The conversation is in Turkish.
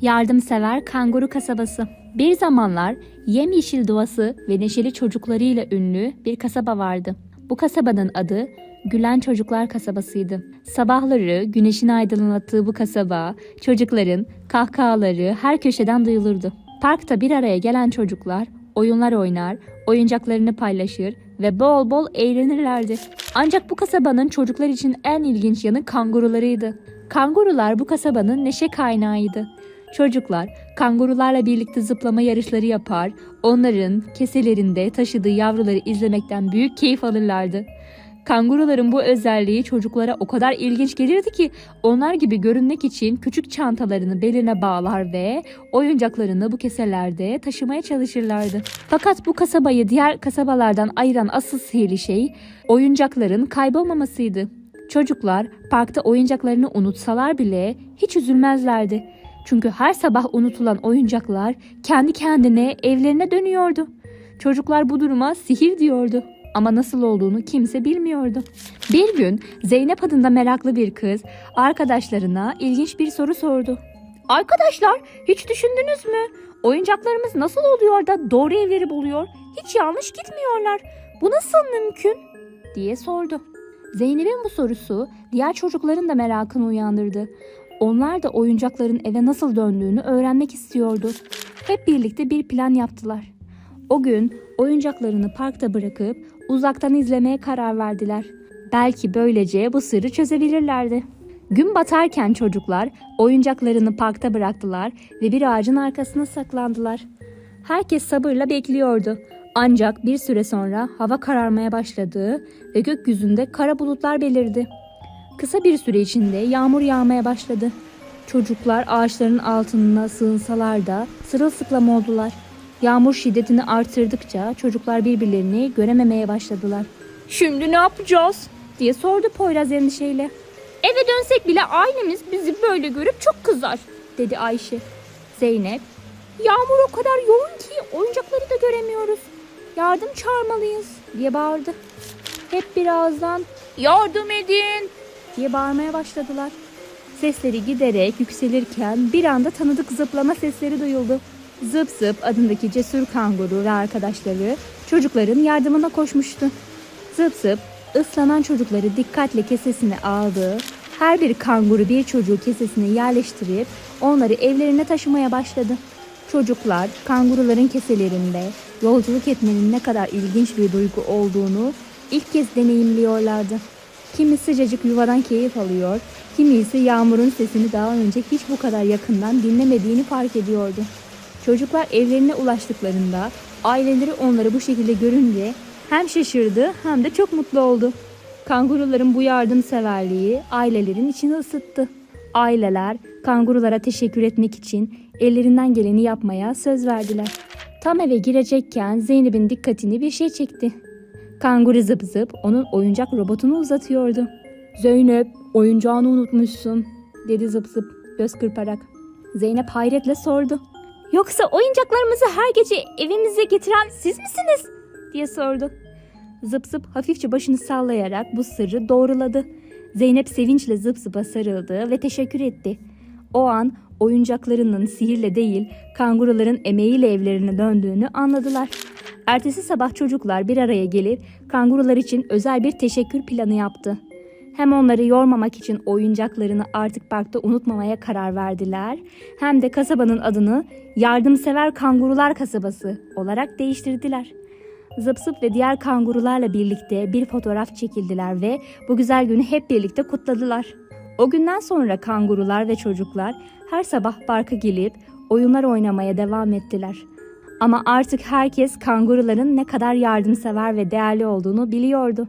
Yardımsever Kanguru Kasabası Bir zamanlar yemyeşil doğası ve neşeli çocuklarıyla ünlü bir kasaba vardı. Bu kasabanın adı Gülen Çocuklar Kasabasıydı. Sabahları güneşin aydınlattığı bu kasaba, çocukların kahkahaları her köşeden duyulurdu. Parkta bir araya gelen çocuklar oyunlar oynar, oyuncaklarını paylaşır ve bol bol eğlenirlerdi. Ancak bu kasabanın çocuklar için en ilginç yanı kangurularıydı. Kangurular bu kasabanın neşe kaynağıydı. Çocuklar kangurularla birlikte zıplama yarışları yapar, onların keselerinde taşıdığı yavruları izlemekten büyük keyif alırlardı. Kanguruların bu özelliği çocuklara o kadar ilginç gelirdi ki onlar gibi görünmek için küçük çantalarını beline bağlar ve oyuncaklarını bu keselerde taşımaya çalışırlardı. Fakat bu kasabayı diğer kasabalardan ayıran asıl sihirli şey oyuncakların kaybolmamasıydı. Çocuklar parkta oyuncaklarını unutsalar bile hiç üzülmezlerdi. Çünkü her sabah unutulan oyuncaklar kendi kendine evlerine dönüyordu. Çocuklar bu duruma sihir diyordu. Ama nasıl olduğunu kimse bilmiyordu. Bir gün Zeynep adında meraklı bir kız arkadaşlarına ilginç bir soru sordu. Arkadaşlar hiç düşündünüz mü? Oyuncaklarımız nasıl oluyor da doğru evleri buluyor? Hiç yanlış gitmiyorlar. Bu nasıl mümkün? diye sordu. Zeynep'in bu sorusu diğer çocukların da merakını uyandırdı. Onlar da oyuncakların eve nasıl döndüğünü öğrenmek istiyordu. Hep birlikte bir plan yaptılar. O gün oyuncaklarını parkta bırakıp uzaktan izlemeye karar verdiler. Belki böylece bu sırrı çözebilirlerdi. Gün batarken çocuklar oyuncaklarını parkta bıraktılar ve bir ağacın arkasına saklandılar. Herkes sabırla bekliyordu. Ancak bir süre sonra hava kararmaya başladı ve gökyüzünde kara bulutlar belirdi. Kısa bir süre içinde yağmur yağmaya başladı. Çocuklar ağaçların altına sığınsalar da sırılsıklam oldular. Yağmur şiddetini artırdıkça çocuklar birbirlerini görememeye başladılar. Şimdi ne yapacağız? diye sordu Poyraz endişeyle. Eve dönsek bile ailemiz bizi böyle görüp çok kızar dedi Ayşe. Zeynep, yağmur o kadar yoğun ki oyuncakları da göremiyoruz. Yardım çağırmalıyız diye bağırdı. Hep bir ağızdan yardım edin diye bağırmaya başladılar. Sesleri giderek yükselirken bir anda tanıdık zıplama sesleri duyuldu. Zıp zıp adındaki cesur kanguru ve arkadaşları çocukların yardımına koşmuştu. Zıp zıp ıslanan çocukları dikkatle kesesine aldı. Her bir kanguru bir çocuğu kesesine yerleştirip onları evlerine taşımaya başladı. Çocuklar kanguruların keselerinde yolculuk etmenin ne kadar ilginç bir duygu olduğunu ilk kez deneyimliyorlardı. Kimi sıcacık yuvadan keyif alıyor, kimi ise yağmurun sesini daha önce hiç bu kadar yakından dinlemediğini fark ediyordu. Çocuklar evlerine ulaştıklarında aileleri onları bu şekilde görünce hem şaşırdı hem de çok mutlu oldu. Kanguruların bu yardımseverliği ailelerin içini ısıttı. Aileler kangurulara teşekkür etmek için ellerinden geleni yapmaya söz verdiler. Tam eve girecekken Zeynep'in dikkatini bir şey çekti. Kanguru zıp zıp onun oyuncak robotunu uzatıyordu. Zeynep oyuncağını unutmuşsun dedi zıp zıp göz kırparak. Zeynep hayretle sordu. Yoksa oyuncaklarımızı her gece evimize getiren siz misiniz? diye sordu. Zıp zıp hafifçe başını sallayarak bu sırrı doğruladı. Zeynep sevinçle zıp zıpa sarıldı ve teşekkür etti. O an oyuncaklarının sihirle değil kanguruların emeğiyle evlerine döndüğünü anladılar. Ertesi sabah çocuklar bir araya gelip kangurular için özel bir teşekkür planı yaptı. Hem onları yormamak için oyuncaklarını artık parkta unutmamaya karar verdiler, hem de kasabanın adını Yardımsever Kangurular Kasabası olarak değiştirdiler. Zıp zıp ve diğer kangurularla birlikte bir fotoğraf çekildiler ve bu güzel günü hep birlikte kutladılar. O günden sonra kangurular ve çocuklar her sabah parka gelip oyunlar oynamaya devam ettiler. Ama artık herkes kanguruların ne kadar yardımsever ve değerli olduğunu biliyordu.